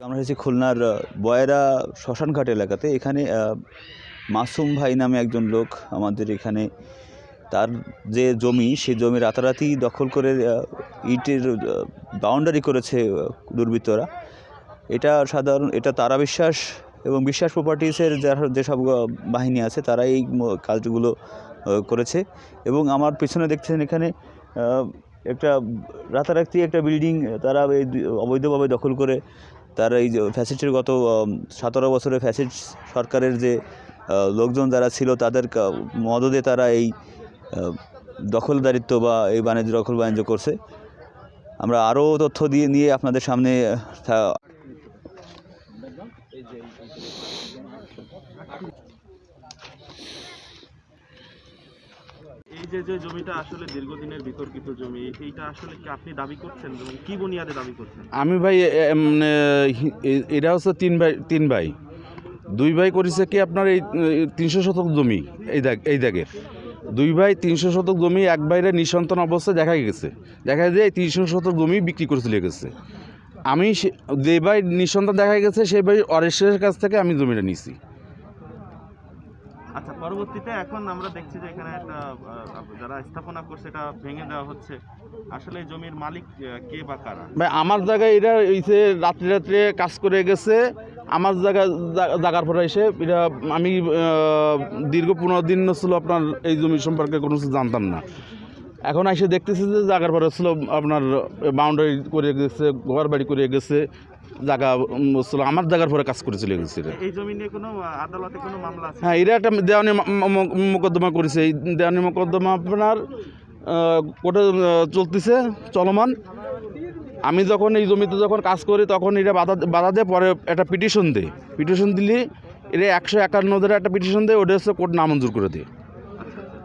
আমরা হয়েছি খুলনার বয়রা শ্মশানঘাট এলাকাতে। এখানে মাসুম ভাই নামে একজন লোক আমাদের এখানে, তার যে জমি সেই জমি রাতারাতি দখল করে ইটের বাউন্ডারি করেছে দুর্বৃত্তরা। এটা সাধারণ, এটা তারা বিশ্বাস এবং বিশ্বাস প্রপার্টিসের যারা, যেসব বাহিনী আছে তারা এই কাজগুলো করেছে। এবং আমার পেছনে দেখছেন এখানে একটা রাতারাতি একটা বিল্ডিং তারা এই অবৈধভাবে দখল করে তার এই যে ফ্যাসিস্টের গত সতেরো বছরের ফ্যাসিস্ট সরকারের যে লোকজন যারা ছিল তাদের মদদে তারা এই দখলদারিত্ব বা এই বাণিজ্য, দখল বাণিজ্য করছে। আমরা আরও তথ্য দিয়ে, নিয়ে আপনাদের সামনে এই যে যে জমিটা আসলে দীর্ঘদিনের বিতর্কিত জমি, এইটা আসলে কি আপনি দাবি করছেন? এবং কি বুনিয়াদে দাবি করছেন? আমি ভাই, এ- এ- হি- হচ্ছে তিন ভাই তিন ভাই। দুই ভাই করেছে কি আপনার এই তিনশো শতক জমি, এই দাগ, এই দাগের। দুই ভাই তিনশো শতক জমি, এক বাইরে নিঃসন্তান অবস্থায় দেখা গেছে। দেখা যায় এই তিনশো শতক জমি বিক্রি করে চলে গেছে। আমি যে ভাই নিঃসন্তান দেখা গেছে সেই ভাই অরেশের কাছ থেকে আমি জমিটা নিছি। আচ্ছা পরবর্তীতে এখন আমরা দেখছি যে এখানে একটা যারা স্থাপনা করছে এটা ভেঙে দেওয়া হচ্ছে। আসলে জমির মালিক কে বা কারা? ভাই, আমার জায়গায় এরা এসে রাত্রে রাত্রে কাজ করে গেছে। আমার জায়গা, জা- জায়গার পরে এসে এটা আমি দীর্ঘ পনেরো দিন ছিল আপনার এই জমি সম্পর্কে কোনো কিছু জানতাম না। এখন এসে দেখতেছি যে জায়গার পরে ছিল আপনার বাউন্ডারি করে গেছে ঘর বাড়ি করে গেছে। জায়গা ছিল আমার জায়গার পরে কাজ করে চলে গেছে এরা। এই জমি নিয়ে কোনো আহ, আদালতে কোনো মামলা আছে? হ্যাঁ এরা একটা দেওয়ানি মোকদ্দমা করেছে। এই দেওয়ানি মোকদ্দমা আপনার কোর্টে চলতেছে চলমান। আমি যখন এই জমিতে যখন কাজ করি তখন এটা বাধা বাধা দেয় পরে একটা পিটিশন দেয়। পিটিশন দিলে এটা একশো একান্ন ধরে একটা পিটিশন দেয় ওটা হচ্ছে কোর্ট নামঞ্জুর করে দেয়। আচ্ছা, আচ্ছা।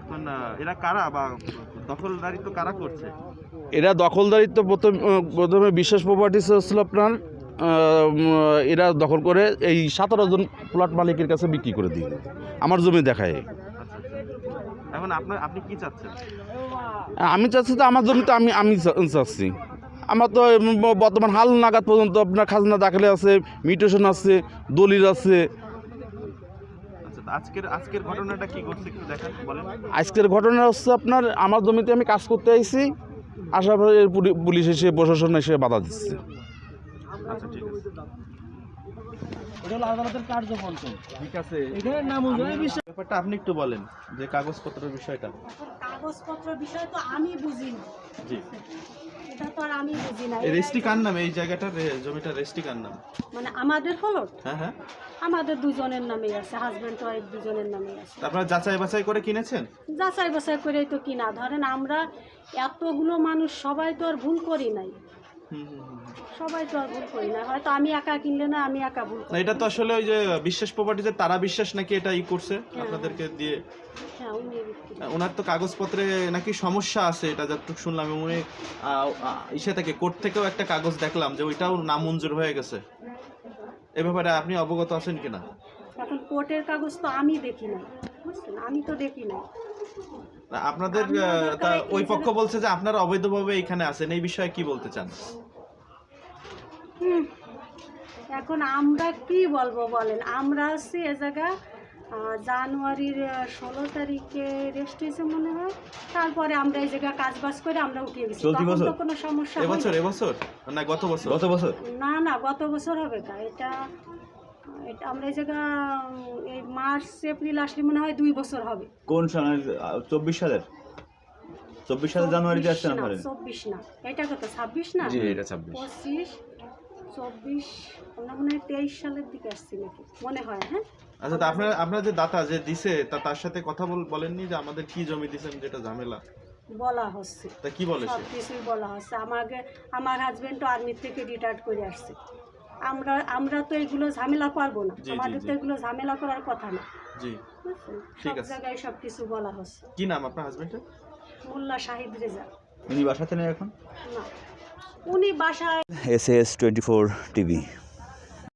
এখন এরা কারা বা দখলদারিত্ব কারা করছে? এরা দখলদারিত্ব প্রথম প্রথমে বিশ্বাস প্রপার্টিস হচ্ছিল আপনার এরা দখল করে এই সতেরো জন প্লট মালিকের কাছে বিক্রি করে দিয়ে আমার জমি দেখায়। এখন আপনার আপনি কি চাচ্ছেন? আমি চাচ্ছি তো আমার জমিতে আমি আমি চাচ্ছি। আমার তো বর্তমান হাল নাগাদ পর্যন্ত আপনার খাজনা দাখিলে আছে মিউটেশন আছে দলিল আছে। আচ্ছা আজকের আজকের ঘটনাটা কি ঘটছে একটু দেখান বলেন। আজকের ঘটনা হচ্ছে আপনার আমার জমিতে আমি কাজ করতে আইছি। আসার পরে পুলিশ এসে প্রশাসন এসে বাধা দিচ্ছে। আচ্ছা ব্যাপারটা আপনি একটু বলেন যে কাগজপত্রের বিষয়টা। কাগজপত্র বিষয় তো আমি বুঝি না জি। এটা তো আর আমি বুঝি না এই রেস্টি কার নামে? এই জায়গাটার জমিটা রেস্টি কার নাম? মানে আমাদের ফলট হ্যাঁ হ্যাঁ। আমাদের দুজনের নামেই আছে হাজব্যান্ড ওয়াইফ দুজনের নামে আছে। আপনারা যাচাই বাছাই করে কিনেছেন? যাচাই বাছাই করেই তো কিনা। ধরেন আমরা এতগুলো মানুষ সবাই তো আর ভুল করি নাই। সবাই তো আর ভুল করি না। হয়তো আমি একা কিনলে না আমি একা ভুল না করি। এটা তো আসলে ওই যে বিশ্বাস প্রপার্টিতে তারা বিশ্বাস নাকি এটা ই করছে আপনাদেরকে দিয়ে। হ্যাঁ উনি ওনার তো কাগজপত্রে নাকি সমস্যা আছে এটা যতটুকু শুনলাম এবং উনি ইসে থেকে কোর্ট থেকেও একটা কাগজ দেখলাম যে ওইটাও নামঞ্জুর হয়ে গেছে। এ ব্যাপারে আপনি অবগত আছেন কিনা? এখন কোর্টের কাগজ তো আমি দেখি নাই বুঝছেন? আমি তো দেখি না, আপনাদের ওই পক্ষ বলছে যে আপনারা অবৈধভাবে এখানে আছেন এই বিষয়ে কি বলতে চান? এখন আমরা কি বলব বলেন? আমরা হচ্ছে এ জায়গা জানুয়ারির ষোলো তারিখে রেস্ট হয়েছে মনে হয়। তারপরে আমরা এই জায়গায় কাজ বাজ করে আমরা উঠিয়ে গেছি তখন তো কোনো সমস্যা এবছর। এবছর? না গত বছর? গত বছর? না না গত বছর হবে কা এটা এটা আমরা এই জায়গা এই মার্চ এপ্রিল আসলে মনে হয় দুই বছর হবে। কোন সালের চব্বিশ সালের? চব্বিশ সালের জানুয়ারিতে আসছেন না, আপনারা? চব্বিশ না। এটা কত? ছাব্বিশ না? এটা ছাব্বিশ। পঁচিশ চব্বিশ আমরা মনে হয় তেইশ সালের দিকে আসছি নাকি? মনে হয় হ্যাঁ? আচ্ছা তা আপনারা আপনারা যে দাতা যে দিছে তা তার সাথে কথা বল বলেননি যে আমাদের কি জমি দিছেন যেটা ঝামেলা? বলা হচ্ছে। তা কি বলে সব কিছুই বলা হচ্ছে। আমাকে আমার হাজবেন্ড তো আর্মি থেকে রিটায়ার্ড করে আসছে। আমরা আমরা তো এগুলো ঝামেলা পারব না। আমাদের তো এগুলো ঝামেলা করার কথা না। জি। ঠিক সব আছে। জায়গায় সব কিছু বলা হচ্ছে। কি নাম আপনার হাজবেন্ডের মোল্লা শাহিদ রেজা। উনি বাসাতে নেই এখন? না। উনি বাসায় S S twenty four TV.